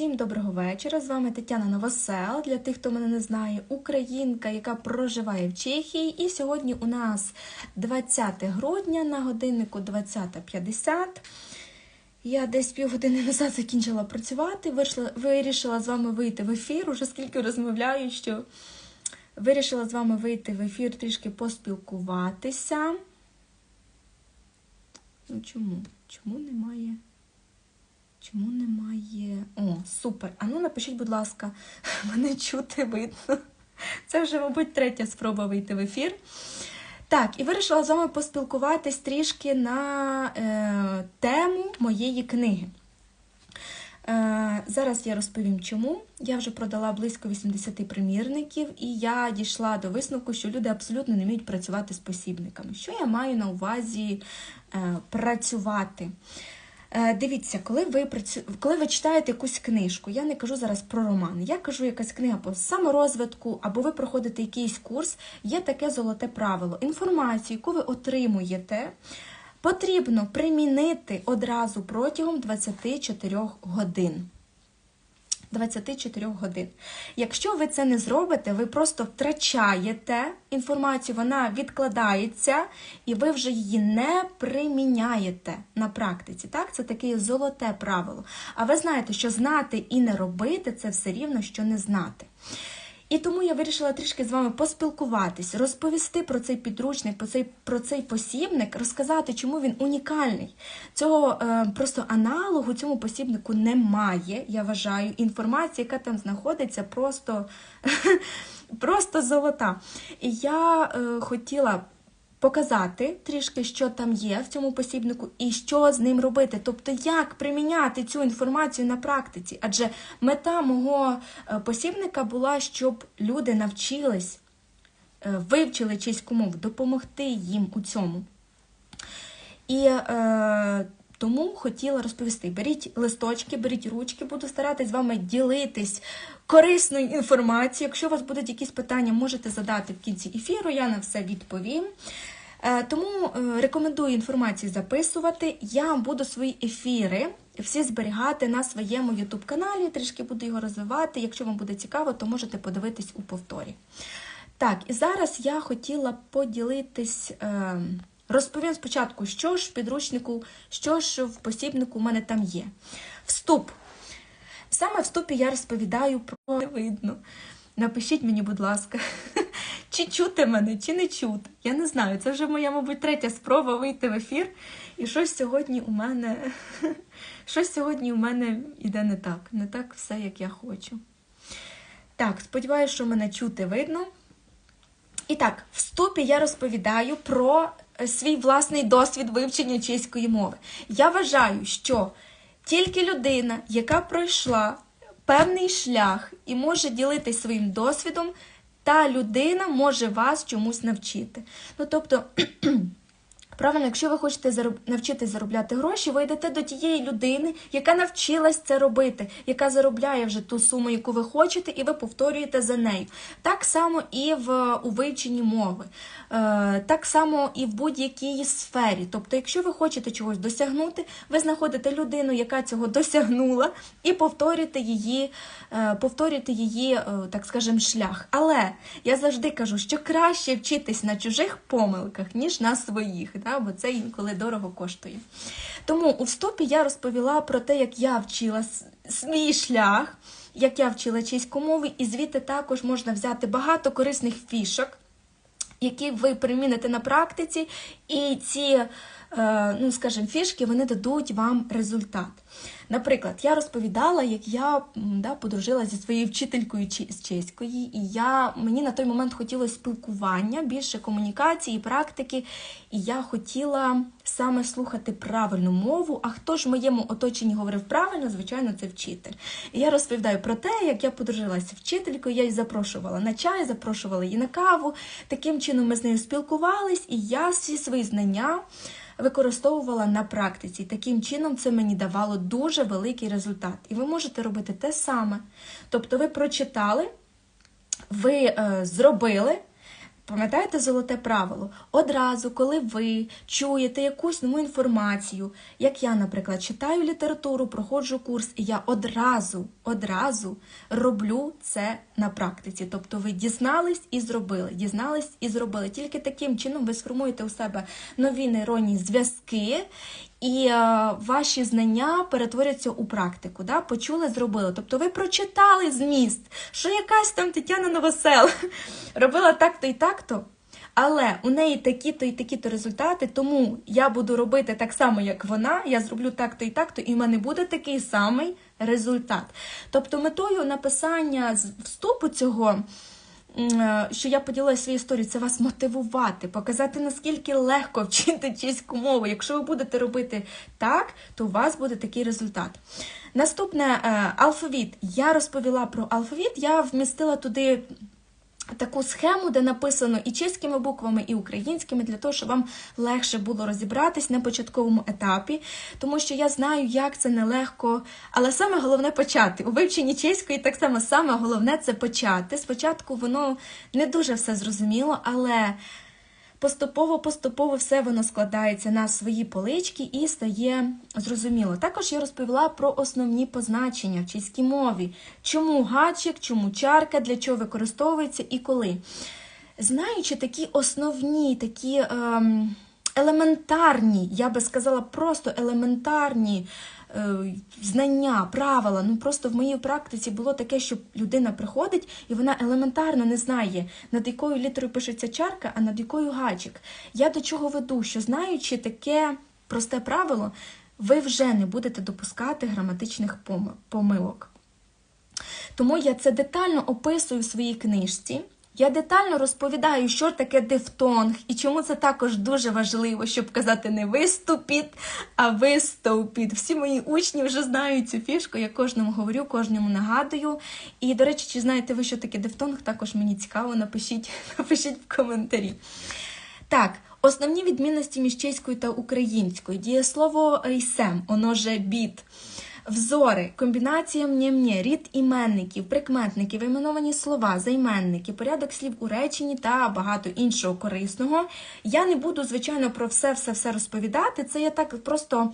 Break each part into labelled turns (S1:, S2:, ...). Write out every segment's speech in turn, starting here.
S1: Всім доброго вечора. З вами Тетяна Новосел. Для тих, хто мене не знає, українка, яка проживає в Чехії. І сьогодні у нас 20 грудня на годиннику 20.50. Я десь півгодини назад закінчила працювати. Вийшла, вирішила з вами вийти в ефір. Уже скільки розмовляю, що вирішила з вами вийти в ефір, трішки поспілкуватися. Ну чому? Чому немає? Чому немає. О, супер. А ну напишіть, будь ласка, мене чути видно. Це вже, мабуть, третя спроба вийти в ефір. Так, і вирішила з вами поспілкуватись трішки на е, тему моєї книги. Е, зараз я розповім, чому. Я вже продала близько 80 примірників, і я дійшла до висновку, що люди абсолютно не вміють працювати з посібниками. Що я маю на увазі е, працювати? Е, Дивіться, коли ви коли ви читаєте якусь книжку, я не кажу зараз про роман, я кажу якась книга по саморозвитку, або ви проходите якийсь курс, є таке золоте правило. Інформацію, яку ви отримуєте, потрібно примінити одразу протягом 24 годин. 24 годин. Якщо ви це не зробите, ви просто втрачаєте інформацію, вона відкладається, і ви вже її не приміняєте на практиці. Так, це таке золоте правило. А ви знаєте, що знати і не робити це все рівно, що не знати. І тому я вирішила трішки з вами поспілкуватись, розповісти про цей підручник, про цей про цей посібник, розказати, чому він унікальний. Цього е, просто аналогу цьому посібнику немає. Я вважаю, інформація, яка там знаходиться, просто, просто золота. І я е, хотіла. Показати трішки, що там є в цьому посібнику, і що з ним робити, тобто як приміняти цю інформацію на практиці. Адже мета мого е, посібника була, щоб люди навчились, е, вивчили чеську мову, допомогти їм у цьому. І е, тому хотіла розповісти: беріть листочки, беріть ручки, буду старатись з вами ділитись корисною інформацією. Якщо у вас будуть якісь питання, можете задати в кінці ефіру, я на все відповім. Е, Тому е, рекомендую інформацію записувати. Я буду свої ефіри всі зберігати на своєму YouTube каналі, трішки буду його розвивати. Якщо вам буде цікаво, то можете подивитись у повторі. Так, і зараз я хотіла поділитись. е, Розповім спочатку, що ж в підручнику, що ж в посібнику у мене там є. Вступ. Саме вступі я розповідаю про не видно. Напишіть мені, будь ласка, чи чути мене, чи не чути. Я не знаю. Це вже моя, мабуть, третя спроба вийти в ефір. І щось сьогодні у мене щось сьогодні у мене іде не так. Не так все, як я хочу. Так, сподіваюся, що мене чути видно. І так, в вступі я розповідаю про е, свій власний досвід вивчення чеської мови. Я вважаю, що тільки людина, яка пройшла певний шлях і може ділитися своїм досвідом, та людина може вас чомусь навчити. Ну, тобто, Правильно, якщо ви хочете зароб... навчитись заробляти гроші, ви йдете до тієї людини, яка навчилась це робити, яка заробляє вже ту суму, яку ви хочете, і ви повторюєте за нею. Так само і в у вивченні мови, е, так само і в будь-якій сфері. Тобто, якщо ви хочете чогось досягнути, ви знаходите людину, яка цього досягнула, і повторюєте її, е, повторюєте її, е, так скажем, шлях. Але я завжди кажу, що краще вчитись на чужих помилках, ніж на своїх. Да? Бо це інколи дорого коштує. Тому у вступі я розповіла про те, як я вчила свій шлях, як я вчила чеську мову, і звідти також можна взяти багато корисних фішок, які ви приміните на практиці, і ці, е, ну скажімо, фішки вони дадуть вам результат. Наприклад, я розповідала, як я да, подружилася зі своєю вчителькою чи- з чеської, і я, мені на той момент хотілося спілкування, більше комунікації, практики, і я хотіла саме слухати правильну мову. А хто ж в моєму оточенні говорив правильно, звичайно, це вчитель. І я розповідаю про те, як я подружилася з вчителькою, я її запрошувала на чай, запрошувала її на каву. Таким чином ми з нею спілкувались, і я всі свої знання використовувала на практиці. Таким чином це мені давало дуже великий результат. І ви можете робити те саме. Тобто ви прочитали, ви е, зробили, Пам'ятаєте золоте правило? Одразу, коли ви чуєте якусь нову інформацію, як я, наприклад, читаю літературу, проходжу курс, і я одразу, одразу роблю це на практиці. Тобто ви дізнались і зробили, дізнались і зробили. Тільки таким чином ви сформуєте у себе нові нейронні зв'язки, і е, ваші знання перетворяться у практику. Да? Почули, зробили. Тобто ви прочитали зміст, що якась там Тетяна Новосел робила так-то і так-то. Але у неї такі-то і такі-то результати, тому я буду робити так само, як вона, я зроблю так-то і так-то, і в мене буде такий самий результат. Тобто, метою написання вступу цього, е, що я поділилася своєю історією, це вас мотивувати, показати, наскільки легко вчити чеську мову. Якщо ви будете робити так, то у вас буде такий результат. Наступне е, алфавіт. Я розповіла про алфавіт, я вмістила туди таку схему, де написано і чеськими буквами, і українськими, для того, щоб вам легше було розібратись на початковому етапі, тому що я знаю, як це нелегко, але саме головне почати. У вивченні чеської так само саме головне це почати. Спочатку воно не дуже все зрозуміло, але поступово-поступово все воно складається на свої полички і стає зрозуміло. Також я розповіла про основні позначення в чеській мові. Чому гачик, чому чарка, для чого використовується і коли. Знаючи такі основні, такі ем, елементарні, я би сказала, просто елементарні знання, правила. Ну просто в моїй практиці було таке, що людина приходить і вона елементарно не знає, над якою літерою пишеться чарка, а над якою гачик. Я до чого веду, що знаючи таке просте правило, ви вже не будете допускати граматичних помилок. Тому я це детально описую в своїй книжці. Я детально розповідаю, що таке дифтонг і чому це також дуже важливо, щоб казати не виступіт, а виступіт. Всі мої учні вже знають цю фішку, я кожному говорю, кожному нагадую. І, до речі, чи знаєте ви, що таке дифтонг? Також мені цікаво, напишіть, напишіть в коментарі. Так, основні відмінності між чеською та українською. Дієслово «йсем», оно же біт. Взори, комбінація «мне-мне», рід іменників, прикметників, іменовані слова, займенники, порядок слів у реченні та багато іншого корисного. Я не буду, звичайно, про все-все-все розповідати. Це я так просто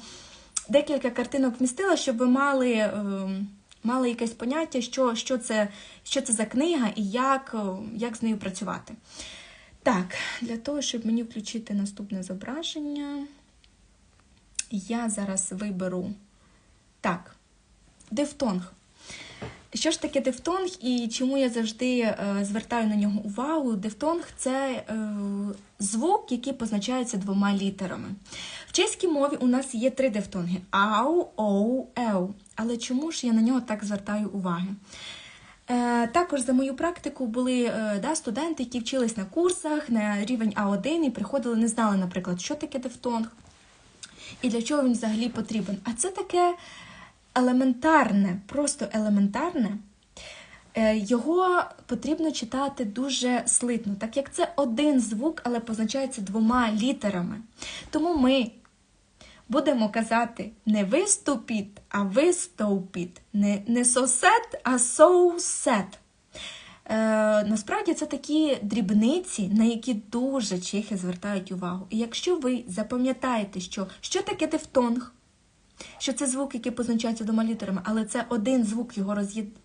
S1: декілька картинок вмістила, щоб ви мали, ем, мали якесь поняття, що, що, це, що це за книга і як, е, як з нею працювати. Так, для того, щоб мені включити наступне зображення, я зараз виберу так, дифтонг. Що ж таке дифтонг і чому я завжди е, звертаю на нього увагу? Дифтонг це е, звук, який позначається двома літерами. В чеській мові у нас є три дифтонги: ау, оу, еу. Але чому ж я на нього так звертаю увагу? Е, також за мою практику були да, студенти, які вчились на курсах на рівень А1 і приходили, не знали, наприклад, що таке дифтонг і для чого він взагалі потрібен. А це таке елементарне, просто елементарне. Е, Його потрібно читати дуже слитно, так як це один звук, але позначається двома літерами. Тому ми будемо казати не виступіт, а вистовпіт. Не, не сосет, а соусет. Е, насправді це такі дрібниці, на які дуже чехи звертають увагу. І якщо ви запам'ятаєте, що, що таке дифтонг, що це звук, який позначається двома літерами, але це один звук, його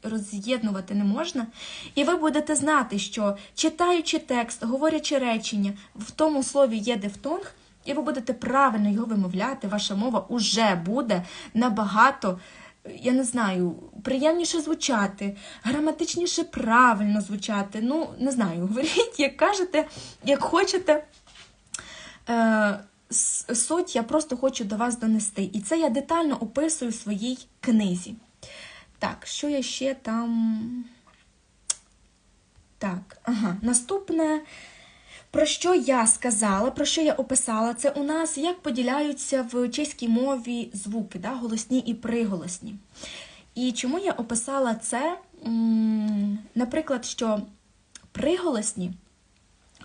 S1: роз'єднувати не можна. І ви будете знати, що читаючи текст, говорячи речення, в тому слові є дифтонг, і ви будете правильно його вимовляти, ваша мова уже буде набагато, я не знаю, приємніше звучати, граматичніше правильно звучати. Ну, не знаю, говоріть, як кажете, як хочете. Е, суть я просто хочу до вас донести. І це я детально описую в своїй книзі. Так, що я ще там. Так, ага, наступне. Про що я сказала, про що я описала, це у нас як поділяються в чеській мові звуки, да, голосні і приголосні. І чому я описала це? Наприклад, що приголосні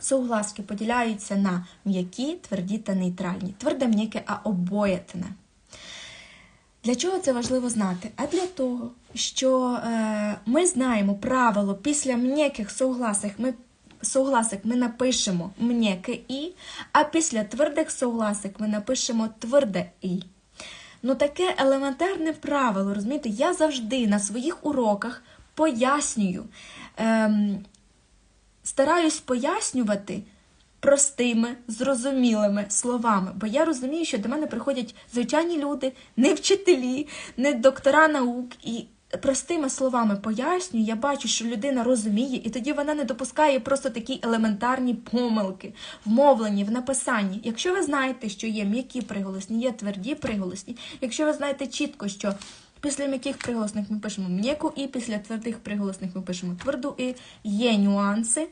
S1: Согласки поділяються на м'які, тверді та нейтральні. Тверде м'яке, а обоятне. Для чого це важливо знати? А для того, що е, ми знаємо правило після м'яких согласих ми согласик ми напишемо м'яке і, а після твердих согласик ми напишемо тверде і. Ну, таке елементарне правило, розумієте, я завжди на своїх уроках пояснюю, ем, стараюсь пояснювати простими, зрозумілими словами. Бо я розумію, що до мене приходять звичайні люди, не вчителі, не доктора наук. І простими словами пояснюю, я бачу, що людина розуміє, і тоді вона не допускає просто такі елементарні помилки в мовленні, в написанні. Якщо ви знаєте, що є м'які приголосні, є тверді приголосні, якщо ви знаєте чітко, що Після м'яких приголосних ми пишемо м'яку і після твердих приголосних ми пишемо тверду і є нюанси.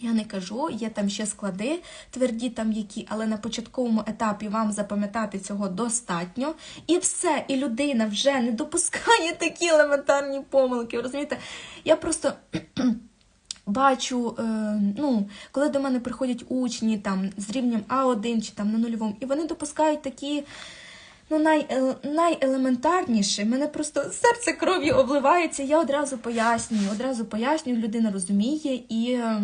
S1: Я не кажу, є там ще склади, тверді там які, але на початковому етапі вам запам'ятати цього достатньо. І все, і людина вже не допускає такі елементарні помилки. Розумієте? Я просто. Бачу, е, ну, коли до мене приходять учні там з рівнем А1 чи там на нульовому, і вони допускають такі ну, най, найелементарніше, мене просто серце кров'ю обливається, я одразу пояснюю, одразу пояснюю, людина розуміє і. Е,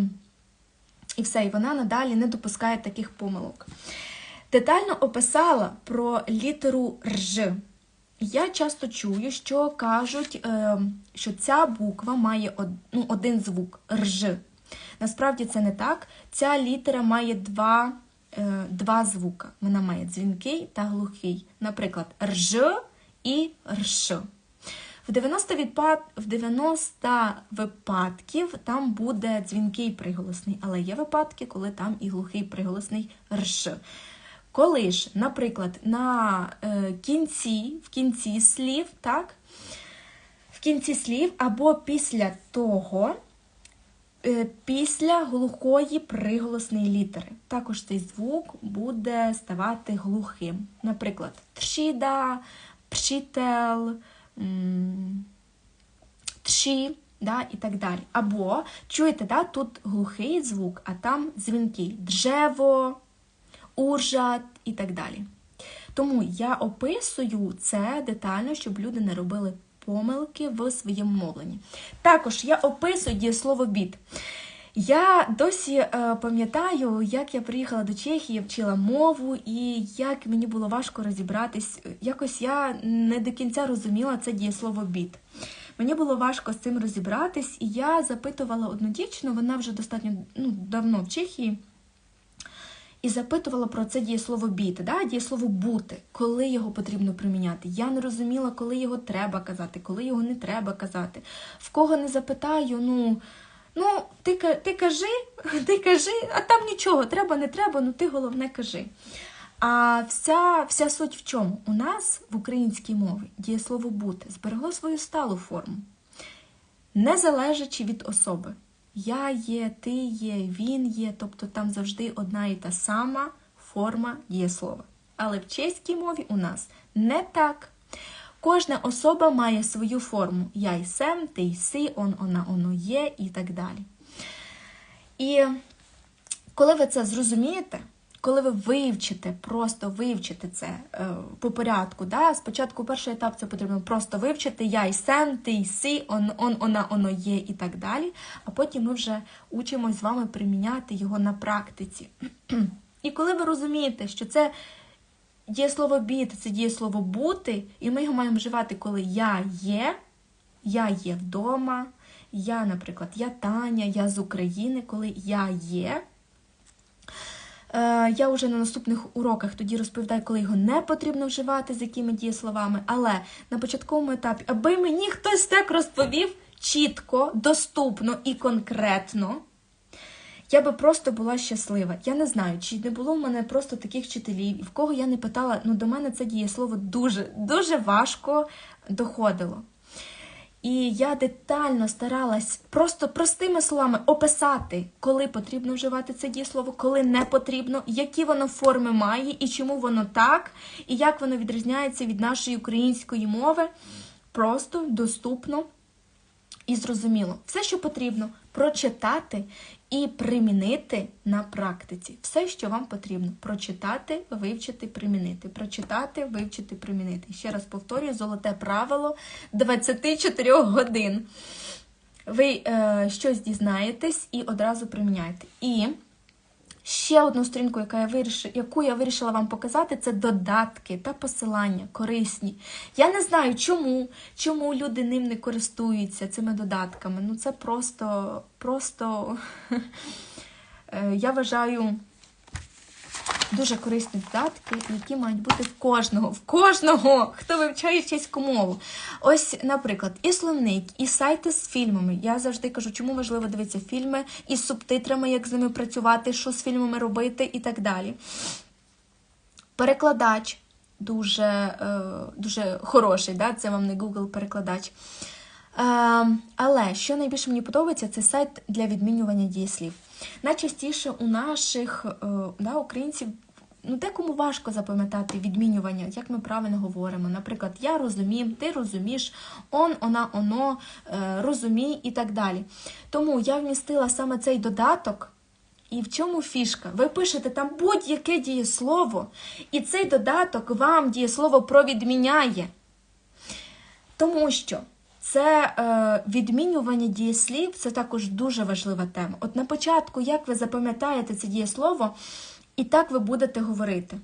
S1: і все, і вона надалі не допускає таких помилок. Детально описала про літеру Рж. Я часто чую, що кажуть, е, що ця буква має ну, один звук Рж. Насправді це не так. Ця літера має два е, два звука. Вона має дзвінкий та глухий. Наприклад, Рж і Рш. В 90 відпад... в 90 випадків там буде дзвінкий приголосний, але є випадки, коли там і глухий приголосний рш. Коли ж, наприклад, на е, кінці, в кінці слів, так, в кінці слів або після того, е, після глухої приголосної літери. Також цей звук буде ставати глухим. Наприклад, тршіда, пшітел трі, да, і так далі. Або, чуєте, да, тут глухий звук, а там дзвінки Джево, уржат і так далі. Тому я описую це детально, щоб люди не робили помилки в своєму мовленні. Також я описую дієслово біт. Я досі е, пам'ятаю, як я приїхала до Чехії, вчила мову, і як мені було важко розібратись. Якось я не до кінця розуміла це дієслово біт. Мені було важко з цим розібратись, і я запитувала одну дівчину, вона вже достатньо ну, давно в Чехії. І запитувала про це дієслово біти, да? дієслово бути, коли його потрібно приміняти. Я не розуміла, коли його треба казати, коли його не треба казати. В кого не запитаю, ну. Ну, ти ти кажи, ти кажи, а там нічого, треба, не треба, ну ти головне кажи. А вся вся суть в чому? У нас в українській мові дієслово бути зберегло свою сталу форму, не залежачи від особи. Я є, ти є, він є, тобто там завжди одна і та сама форма дієслова. Але в чеській мові у нас не так. Кожна особа має свою форму. Я й сем, ти й си, он, вона, оно є і так далі. І коли ви це зрозумієте, коли ви вивчите, просто вивчите це е, по порядку, да? спочатку перший етап це потрібно просто вивчити я й сем, ти й си, он, он, вона, оно є і так далі. А потім ми вже учимось з вами приміняти його на практиці. І коли ви розумієте, що це Дієслово біти це дієслово бути, і ми його маємо вживати, коли я є, я є вдома, я, наприклад, я Таня, я з України, коли я є. Е, я вже на наступних уроках тоді розповідаю, коли його не потрібно вживати, з якими дієсловами. Але на початковому етапі, аби мені хтось так розповів чітко, доступно і конкретно. Я би просто була щаслива. Я не знаю, чи не було в мене просто таких вчителів, в кого я не питала, ну до мене це дієслово дуже, дуже важко доходило. І я детально старалась просто простими словами описати, коли потрібно вживати це дієслово, коли не потрібно, які воно форми має, і чому воно так, і як воно відрізняється від нашої української мови. Просто доступно і зрозуміло. Все, що потрібно, прочитати і примінити на практиці. Все, що вам потрібно: прочитати, вивчити, примінити. Прочитати, вивчити, примінити. Ще раз повторюю, золоте правило 24 годин. ви е, щось дізнаєтесь і одразу приміняєте. І ще одну сторінку, яка я вирішила, яку я вирішила вам показати, це додатки та посилання корисні. Я не знаю, чому, чому люди ним не користуються цими додатками. Ну, це просто, просто е, я вважаю. Дуже корисні додатки, які мають бути в кожного, в кожного, хто вивчає чеську мову. Ось, наприклад, і словник, і сайти з фільмами. Я завжди кажу, чому важливо дивитися фільми із субтитрами, як з ними працювати, що з фільмами робити і так далі. Перекладач дуже е, дуже хороший, да? це вам не Google-перекладач. Е, але що найбільше мені подобається, це сайт для відмінювання дієслів. Найчастіше у наших е, да, українців ну, декому важко запам'ятати відмінювання, як ми правильно говоримо. Наприклад, я розумім, ти розумієш, он, вона, оно, е, розумій і так далі. Тому я вмістила саме цей додаток. І в чому фішка? Ви пишете там будь-яке дієслово, і цей додаток вам дієслово провідміняє. Тому що це е, відмінювання дієслів це також дуже важлива тема. От на початку, як ви запам'ятаєте це дієслово, і так ви будете говорити.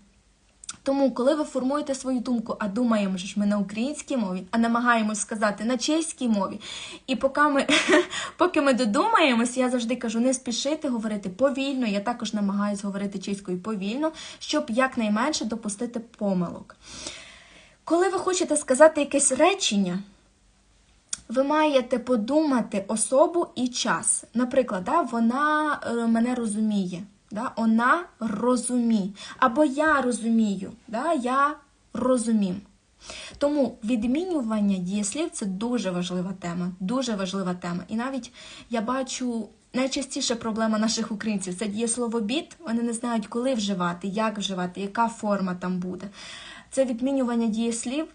S1: Тому, коли ви формуєте свою думку, а думаємо ж ми на українській мові, а намагаємось сказати на чеській мові. І поки ми поки ми додумаємось, я завжди кажу, не спішити говорити повільно. Я також намагаюся говорити чеською повільно, щоб якнайменше допустити помилок. Коли ви хочете сказати якесь речення, ви маєте подумати особу і час. Наприклад, да, вона е, мене розуміє. Да? Вона розуміє. Або я розумію, да? я розумім. Тому відмінювання дієслів це дуже важлива тема. Дуже важлива тема. І навіть я бачу найчастіша проблема наших українців це дієслово бід. Вони не знають, коли вживати, як вживати, яка форма там буде. Це відмінювання дієслів.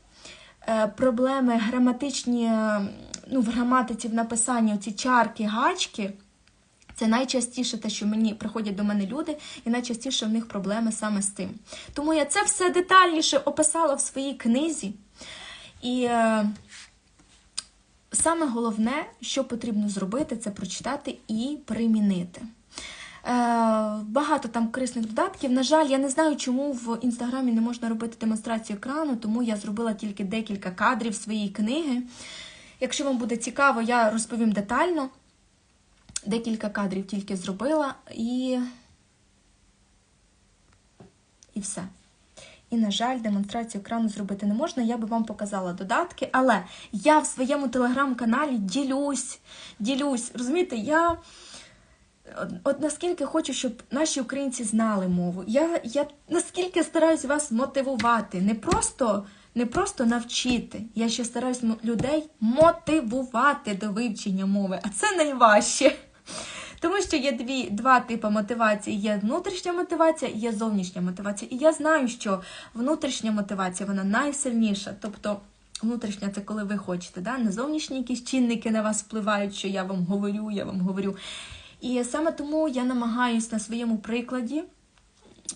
S1: Е, проблеми граматичні, ну, в граматиці в написанні ці чарки, гачки. Це найчастіше те, що мені приходять до мене люди, і найчастіше в них проблеми саме з тим. Тому я це все детальніше описала в своїй книзі. І е, саме головне, що потрібно зробити, це прочитати і примінити. Е, багато там корисних додатків. На жаль, я не знаю, чому в інстаграмі не можна робити демонстрацію екрану, тому я зробила тільки декілька кадрів своєї книги. Якщо вам буде цікаво, я розповім детально. Декілька кадрів тільки зробила і. І все. І, на жаль, демонстрацію екрану зробити не можна. Я би вам показала додатки, але я в своєму телеграм-каналі ділюсь, ділюсь. Розумієте, я от наскільки хочу, щоб наші українці знали мову. Я я наскільки стараюсь вас мотивувати, не просто не просто навчити. Я ще стараюсь людей мотивувати до вивчення мови, а це найважче. Тому що є дві, два типи мотивації: є внутрішня мотивація є зовнішня мотивація. І я знаю, що внутрішня мотивація вона найсильніша. Тобто внутрішня це коли ви хочете, да? не зовнішні якісь чинники на вас впливають, що я вам говорю, я вам говорю. І саме тому я намагаюся на своєму прикладі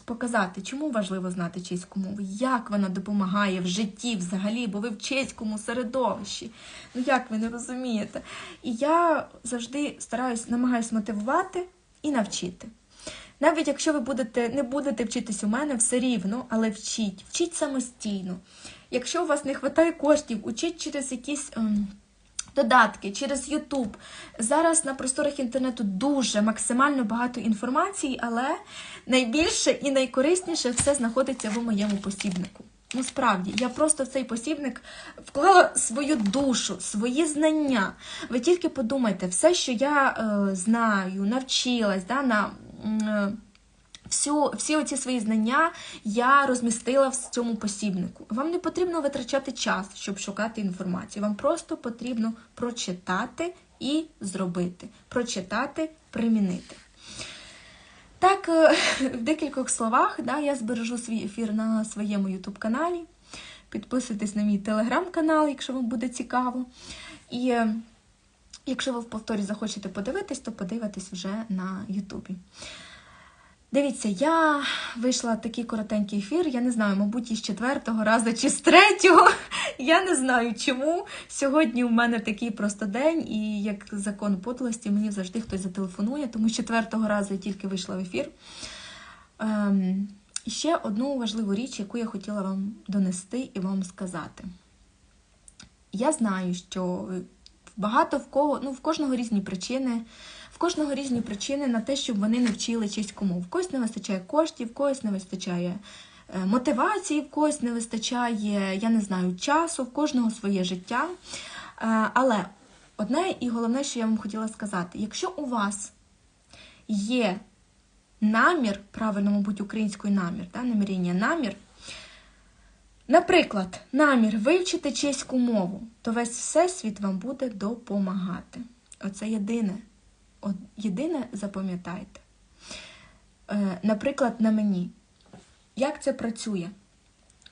S1: показати, чому важливо знати чеську мову, як вона допомагає в житті взагалі, бо ви в чеському середовищі. Ну як ви не розумієте? І я завжди стараюсь, намагаюся мотивувати і навчити. Навіть якщо ви будете, не будете вчитись у мене, все рівно, але вчіть, вчіть самостійно. Якщо у вас не вистачає коштів, учіть через якісь. Ем, Додатки через YouTube. Зараз на просторах інтернету дуже максимально багато інформації, але найбільше і найкорисніше все знаходиться в моєму посібнику. Ну, справді, я просто в цей посібник вклала свою душу, свої знання. Ви тільки подумайте, все, що я е, знаю, навчилась да, на. Е, Всю, всі оці свої знання я розмістила в цьому посібнику. Вам не потрібно витрачати час, щоб шукати інформацію. Вам просто потрібно прочитати і зробити. Прочитати, примінити. Так, е, в декількох словах да, я збережу свій ефір на своєму YouTube-каналі. Підписуйтесь на мій телеграм-канал, якщо вам буде цікаво. І е, якщо ви в повторі захочете подивитись, то подивитесь вже на Ютубі. Дивіться, я вийшла такий коротенький ефір. Я не знаю, мабуть, із четвертого разу чи з третього. Я не знаю чому. Сьогодні у мене такий просто день, і як закон подлості, мені завжди хтось зателефонує, тому з четвертого разу я тільки вийшла в ефір. Ем, ще одну важливу річ, яку я хотіла вам донести і вам сказати. Я знаю, що багато в кого, ну в кожного різні причини. Кожного різні причини на те, щоб вони не вчили чеську мову. В когось не вистачає коштів, в когось не вистачає е, мотивації, в когось не вистачає, я не знаю, часу, в кожного своє життя. Е, Але одне і головне, що я вам хотіла сказати: якщо у вас є намір, правильно, мабуть, українською намір, да, наміріння, намір. Наприклад, намір вивчити чеську мову, то весь всесвіт вам буде допомагати. Оце єдине. От, єдине запам'ятайте. Е, наприклад, на мені. Як це працює?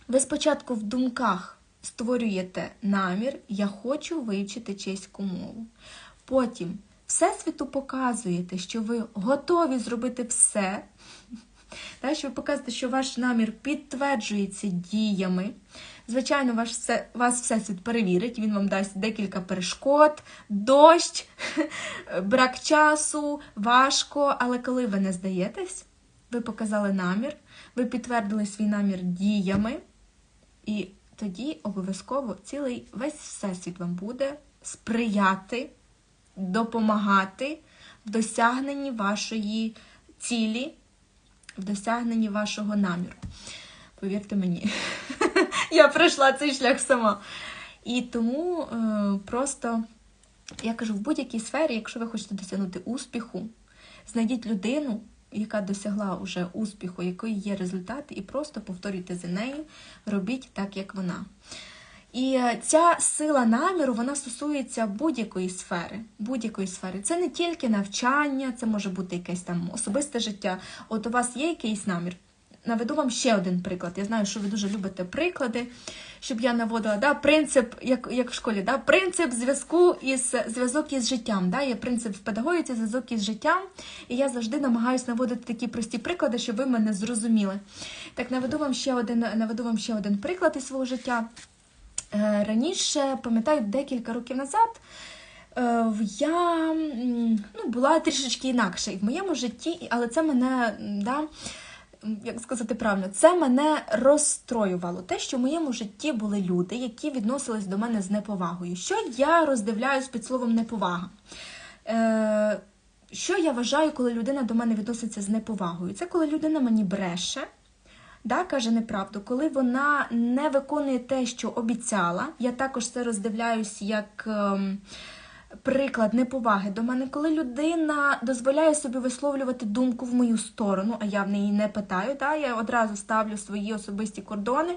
S1: Ви спочатку в думках створюєте намір, я хочу вивчити чеську мову. Потім Всесвіту показуєте, що ви готові зробити все. Що ви показуєте, що ваш намір підтверджується діями. Звичайно, ваш все, вас всесвіт перевірить, він вам дасть декілька перешкод, дощ, брак часу, важко. Але коли ви не здаєтесь, ви показали намір, ви підтвердили свій намір діями, і тоді обов'язково цілий весь всесвіт вам буде сприяти, допомагати в досягненні вашої цілі в досягненні вашого наміру. Повірте мені, я пройшла цей шлях сама. І тому е, просто я кажу, в будь-якій сфері, якщо ви хочете досягнути успіху, знайдіть людину, яка досягла вже успіху, якої є результати, і просто повторюйте за нею, робіть так, як вона. І е, ця сила наміру вона стосується будь-якої сфери. Будь-якої сфери. Це не тільки навчання, це може бути якесь там особисте життя. От у вас є якийсь намір. Наведу вам ще один приклад. Я знаю, що ви дуже любите приклади, щоб я наводила да, принцип, як як в школі, да, принцип зв'язку із зв'язок із життям. Да, Є принцип в педагогіці, зв'язок із життям. І я завжди намагаюся наводити такі прості приклади, щоб ви мене зрозуміли. Так, наведу вам ще один, наведу вам ще один приклад із свого життя. Е, раніше, пам'ятаю, декілька років назад е, я ну, була трішечки інакше і в моєму житті, але це мене, да, як сказати правильно, це мене розстроювало. Те, що в моєму житті були люди, які відносились до мене з неповагою. Що я роздивляюсь під словом неповага? Е, Що я вважаю, коли людина до мене відноситься з неповагою? Це коли людина мені бреше да, каже неправду, коли вона не виконує те, що обіцяла. Я також це роздивляюсь як ем, приклад неповаги до мене, коли людина дозволяє собі висловлювати думку в мою сторону, а я в неї не питаю. Да, Я одразу ставлю свої особисті кордони.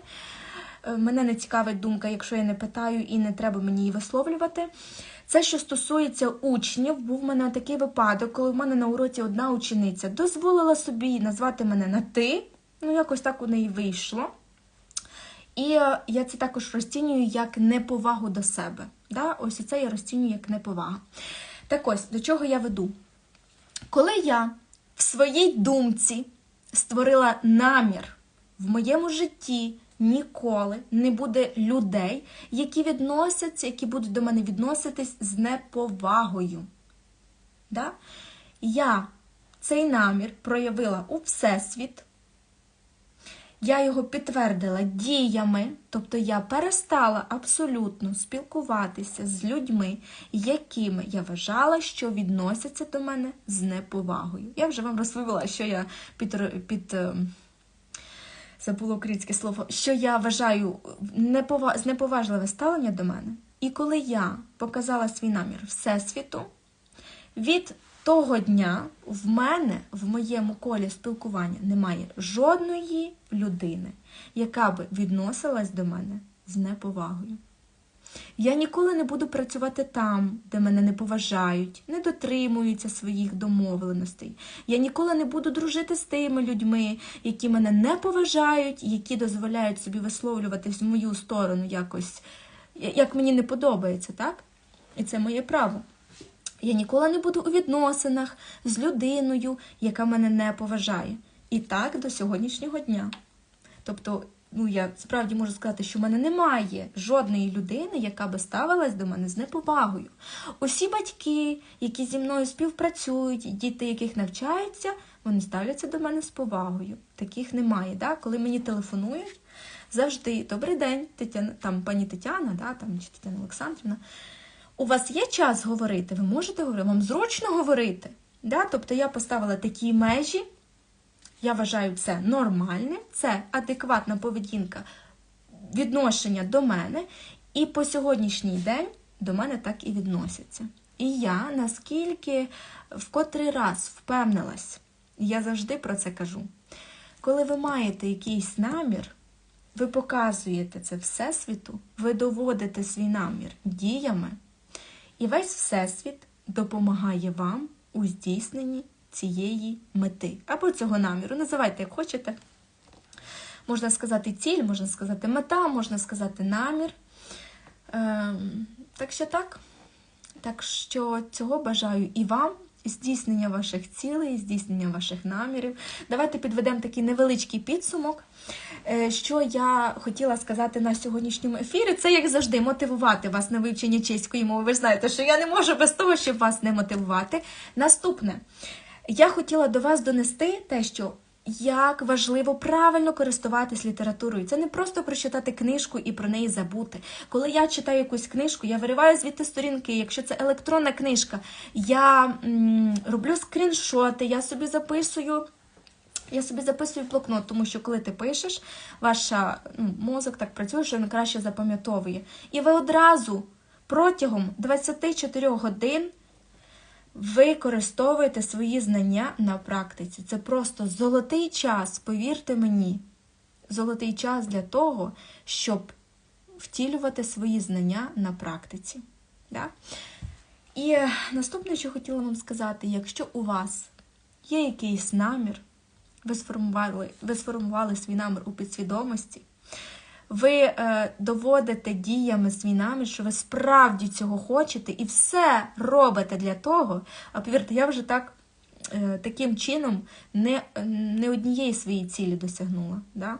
S1: Е, мене не цікавить думка, якщо я не питаю і не треба мені її висловлювати. Це, що стосується учнів, був в мене такий випадок, коли в мене на уроці одна учениця дозволила собі назвати мене на ти. Ну, якось так у неї вийшло. І е, я це також розцінюю як неповагу до себе. Да? Ось це я розцінюю як неповага. Так ось, до чого я веду? Коли я в своїй думці створила намір в моєму житті ніколи не буде людей, які відносяться, які будуть до мене відноситись з неповагою. Да? Я цей намір проявила у Всесвіт. Я його підтвердила діями, тобто я перестала абсолютно спілкуватися з людьми, якими я вважала, що відносяться до мене з неповагою. Я вже вам розповіла, що я під під ем, забула українське слово, що я вважаю непова... знеповажливе ставлення до мене. І коли я показала свій намір Всесвіту, від того дня в мене в моєму колі спілкування немає жодної людини, яка би відносилась до мене з неповагою. Я ніколи не буду працювати там, де мене не поважають, не дотримуються своїх домовленостей. Я ніколи не буду дружити з тими людьми, які мене не поважають, які дозволяють собі висловлюватись в мою сторону якось, як мені не подобається, так? І це моє право. Я ніколи не буду у відносинах з людиною, яка мене не поважає. І так до сьогоднішнього дня. Тобто, ну я справді можу сказати, що в мене немає жодної людини, яка би ставилась до мене з неповагою. Усі батьки, які зі мною співпрацюють, діти, яких навчаються, вони ставляться до мене з повагою. Таких немає. Да? Коли мені телефонують, завжди добрий день, Тетяна, там пані Тетяна, да, там, чи Тетяна Олександрівна. У вас є час говорити? Ви можете говорити? Вам зручно говорити? Да? Тобто я поставила такі межі. Я вважаю це нормальним, це адекватна поведінка відношення до мене, і по сьогоднішній день до мене так і відносяться. І я наскільки в котрий раз впевнилась, я завжди про це кажу. Коли ви маєте якийсь намір, ви показуєте це Всесвіту, ви доводите свій намір діями, і весь Всесвіт допомагає вам у здійсненні цієї мети або цього наміру. Називайте, як хочете. Можна сказати ціль, можна сказати мета, можна сказати намір. Ем, так що так. Так що цього бажаю і вам, здійснення ваших цілей, здійснення ваших намірів. Давайте підведемо такий невеличкий підсумок. Е, Що я хотіла сказати на сьогоднішньому ефірі, це як завжди мотивувати вас на вивчення чеської мови. Ви ж знаєте, що я не можу без того, щоб вас не мотивувати. Наступне, я хотіла до вас донести те, що як важливо правильно користуватись літературою. Це не просто прочитати книжку і про неї забути. Коли я читаю якусь книжку, я вириваю звідти сторінки. Якщо це електронна книжка, я м, роблю скріншоти, я собі записую. Я собі записую блокнот, тому що коли ти пишеш, ваш ну, мозок так працює, що він краще запам'ятовує. І ви одразу протягом 24 годин використовуєте свої знання на практиці. Це просто золотий час, повірте мені, золотий час для того, щоб втілювати свої знання на практиці. Да? І е, наступне, що хотіла вам сказати, якщо у вас є якийсь намір, ви сформували, ви сформували свій намір у підсвідомості, ви е, доводите діями намір, що ви справді цього хочете, і все робите для того. А повірте, я вже так е, таким чином не, не однієї своєї цілі досягнула. Да?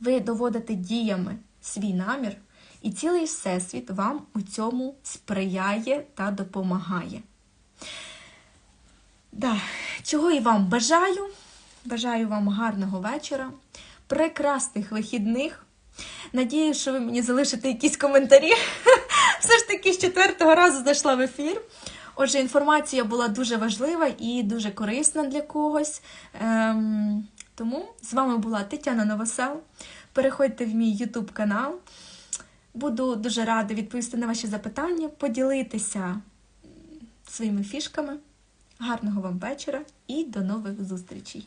S1: Ви доводите діями свій намір, і цілий всесвіт вам у цьому сприяє та допомагає. Да. Чого і вам бажаю. Бажаю вам гарного вечора, прекрасних вихідних. Надію, що ви мені залишите якісь коментарі. Все ж таки з четвертого разу зайшла в ефір. Отже, інформація була дуже важлива і дуже корисна для когось. Ем, тому з вами була Тетяна Новосел. Переходьте в мій YouTube канал. Буду дуже рада відповісти на ваші запитання, поділитися своїми фішками. Гарного вам вечора і до нових зустрічей!